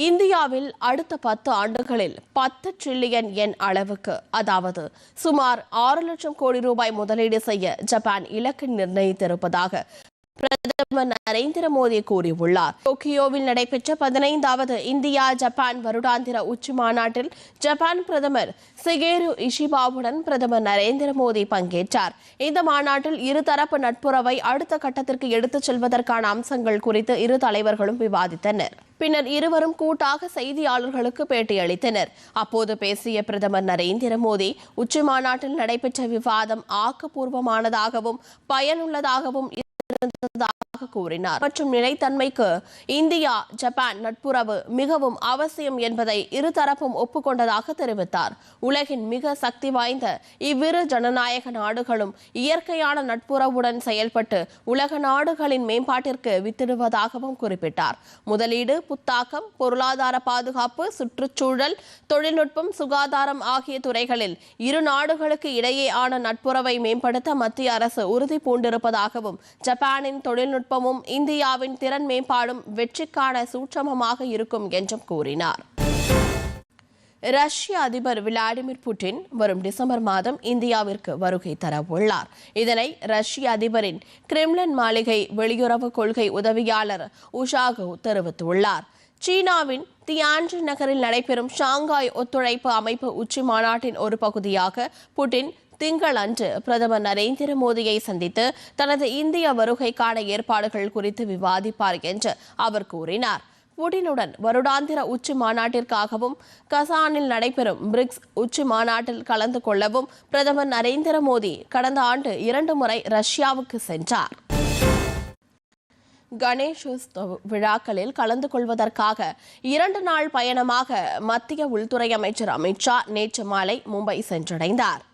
இந்தியாவில் அடுத்த பத்து ஆண்டுகளில் பத்து ட்ரில்லியன் எண் அளவுக்கு அதாவது சுமார் ஆறு லட்சம் கோடி ரூபாய் முதலீடு செய்ய ஜப்பான் இலக்கு நிர்ணயித்திருப்பதாக பிரதமர் நரேந்திர மோடி கூறியுள்ளார். டோக்கியோவில் நடைபெற்ற பதினைந்தாவது இந்தியா ஜப்பான் வருடாந்திர உச்சி மாநாட்டில் ஜப்பான் பிரதமர் சிகேரு இஷிபாவுடன் பிரதமர் நரேந்திர மோடி பங்கேற்றார். இந்த மாநாட்டில் இருதரப்பு நட்புறவை அடுத்த கட்டத்திற்கு எடுத்துச் செல்வதற்கான அம்சங்கள் குறித்து இரு தலைவர்களும் விவாதித்தனர். பின்னர் இருவரும் கூட்டாக செய்தியாளர்களுக்கு பேட்டியளித்தனர். அப்போது பேசிய பிரதமர் நரேந்திர மோடி உச்சி மாநாட்டில் நடைபெற்ற விவாதம் ஆக்கப்பூர்வமானதாகவும் பயனுள்ளதாகவும் Lên. இருந்ததாக கூறினார். மற்றும் நிலைத்தன்மைக்கு இந்தியா ஜப்பான் நட்புறவு மிகவும் அவசியம் என்பதை இருதரப்பும் ஒப்புக்கொண்டதாக தெரிவித்தார். உலகின் மிக சக்தி வாய்ந்த இவ்விரு ஜனநாயக நாடுகளும் இயற்கையான நட்புறவுடன் செயல்பட்டு உலக நாடுகளின் மேம்பாட்டிற்கு வித்திடுவதாகவும் குறிப்பிட்டார். முதலீடு புத்தாக்கம் பொருளாதார பாதுகாப்பு சுற்றுச்சூழல் தொழில்நுட்பம் சுகாதாரம் ஆகிய துறைகளில் இரு நாடுகளுக்கு இடையேயான நட்புறவை மேம்படுத்த மத்திய அரசு உறுதி பூண்டிருப்பதாகவும் ஜப்பானின் தொழில்நுட்ப தொழில்நுட்பமும் இந்தியாவின் திறன் மேம்பாடும் வெற்றிக்கான சூட்சமமாக இருக்கும் என்றும் கூறினார். ரஷ்ய அதிபர் விளாடிமிர் புட்டின் வரும் டிசம்பர் மாதம் இந்தியாவிற்கு வருகை தர உள்ளார். இதனை ரஷ்ய அதிபரின் கிரெம்லின் மாளிகை வெளியுறவு கொள்கை உதவியாளர் உஷாகோ தெரிவித்துள்ளார். சீனாவின் தியான்ஜி நகரில் நடைபெறும் ஷாங்காய் ஒத்துழைப்பு அமைப்பு உச்சி மாநாட்டின் ஒரு பகுதியாக புட்டின் திங்களன்று பிரதமர் நரேந்திர மோடியை சந்தித்து தனது இந்திய வருகைக்கான ஏற்பாடுகள் குறித்து விவாதிப்பார் என்று அவர் கூறினார். புடினுடன் வருடாந்திர உச்சி மாநாட்டிற்காகவும் கசானில் நடைபெறும் பிரிக்ஸ் உச்சி மாநாட்டில் கலந்து கொள்ளவும் பிரதமர் நரேந்திர மோடி கடந்த ஆண்டு இரண்டு முறை ரஷ்யாவுக்கு சென்றார். கணேஷோத்சவ் விழாக்களில் கலந்து கொள்வதற்காக இரண்டு நாள் பயணமாக மத்திய உள்துறை அமைச்சர் அமித்ஷா நேற்று மாலை மும்பை சென்றடைந்தார்.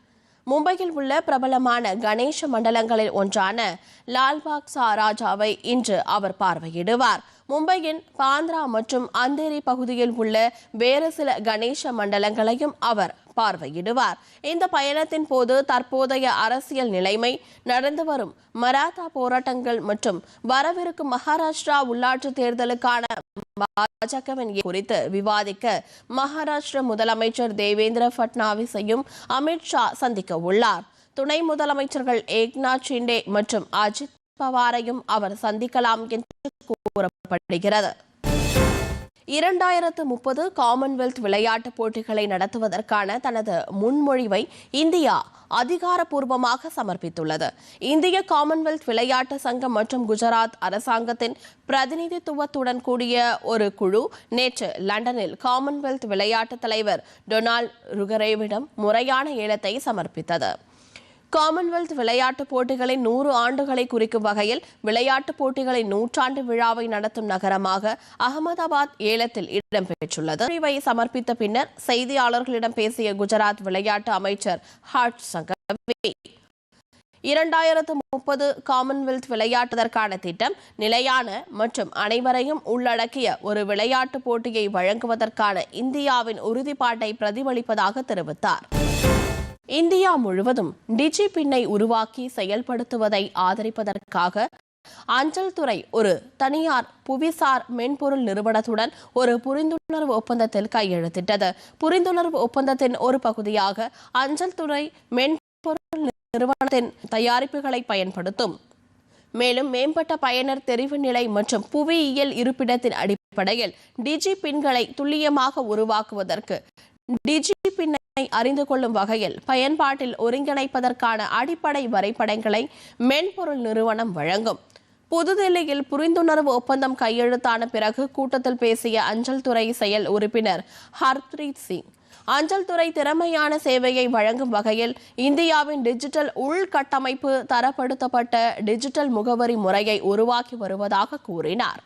மும்பையில் உள்ள பிரபலமான கணேச மண்டலங்களில் ஒன்றான லால்பாக் சாராஜாவை இன்று அவர் பார்வையிடுவார். மும்பையின் பாந்த்ரா மற்றும் அந்தேரி பகுதியில் உள்ள வேறு சில கணேச மண்டலங்களையும் அவர் பார்வையிடுவார். இந்த பயணத்தின் போது தற்போதைய அரசியல் நிலைமை நடந்து வரும். மராத்தா போராட்டங்கள் மற்றும் வரவிருக்கும் மகாராஷ்டிரா உள்ளாட்சி தேர்தலுக்கான பாஜகவின் குறித்து விவாதிக்க மகாராஷ்டிர முதலமைச்சர் தேவேந்திர பட்னாவிஸையும் அமித்ஷா சந்திக்க உள்ளார். துணை முதலமைச்சர்கள் ஏக்நாத் ஷிண்டே மற்றும் அஜித் பவாரையும் அவர் சந்திக்கலாம் என்று கூறப்படுகிறது. இரண்டாயிரத்து முப்பது காமன்வெல்த் விளையாட்டுப் போட்டிகளை நடத்துவதற்கான தனது முன்மொழிவை இந்தியா அதிகாரப்பூர்வமாக சமர்ப்பித்துள்ளது. இந்திய காமன்வெல்த் விளையாட்டு சங்கம் மற்றும் குஜராத் அரசாங்கத்தின் பிரதிநிதித்துவத்துடன் கூடிய ஒரு குழு நேற்று லண்டனில் காமன்வெல்த் விளையாட்டு தலைவர் டொனால்ட் ருகரேவிடம் முறையான ஏலத்தை சமர்ப்பித்தது. காமன்வெல்த் விளையாட்டுப் போட்டிகளின் நூறு ஆண்டுகளை குறிக்கும் வகையில் விளையாட்டுப் போட்டிகளின் நூற்றாண்டு விழாவை நடத்தும் நகரமாக அகமதாபாத் ஏலத்தில் இடம்பெற்றுள்ளது. இவை சமர்ப்பித்த பின்னர் செய்தியாளர்களிடம் பேசிய குஜராத் விளையாட்டு அமைச்சர் ஹாட் சங்கவி இரண்டாயிரத்து முப்பது காமன்வெல்த் விளையாட்டுதற்கான திட்டம் நிலையான மற்றும் அனைவரையும் உள்ளடக்கிய ஒரு விளையாட்டுப் போட்டியை வழங்குவதற்கான இந்தியாவின் உறுதிப்பாட்டை பிரதிபலிப்பதாக தெரிவித்தார். இந்தியா முழுவதும் டிஜி பின்னை உருவாக்கி செயல்படுத்துவதை ஆதரிப்பதற்காக அஞ்சல் துறை ஒரு தனியார் புவிசார் மென்பொருள் நிறுவனத்துடன் ஒரு புரிந்துணர்வு ஒப்பந்தத்தில் கையெழுத்திட்டது. புரிந்துணர்வு ஒப்பந்தத்தின் ஒரு பகுதியாக அஞ்சல் துறை மென்பொருள் நிறுவனத்தின் தயாரிப்புகளை பயன்படுத்தும். மேலும் மேம்பட்ட பயனர் தெரிவு நிலை மற்றும் புவியியல் இருப்பிடத்தின் அடிப்படையில் டிஜி பின்களை துல்லியமாக உருவாக்குவதற்கு டிஜிபின்னை அறிந்து கொள்ளும் வகையில் பயன்பாட்டில் ஒருங்கிணைப்பதற்கான அடிப்படை வரைபடங்களை மென்பொருள் நிறுவனம் வழங்கும். புதுதில்லியில் புரிந்துணர்வு ஒப்பந்தம் கையெழுத்தான பிறகு கூட்டத்தில் பேசிய அஞ்சல் துறை செயல் உறுப்பினர் ஹர்ப்ரீத் சிங். அஞ்சல் துறை திறமையான சேவையை வழங்கும் வகையில் இந்தியாவின் டிஜிட்டல் உள்கட்டமைப்பு தரப்படுத்தப்பட்ட டிஜிட்டல் முகவரி முறையை உருவாக்கி வருவதாக கூறினார்.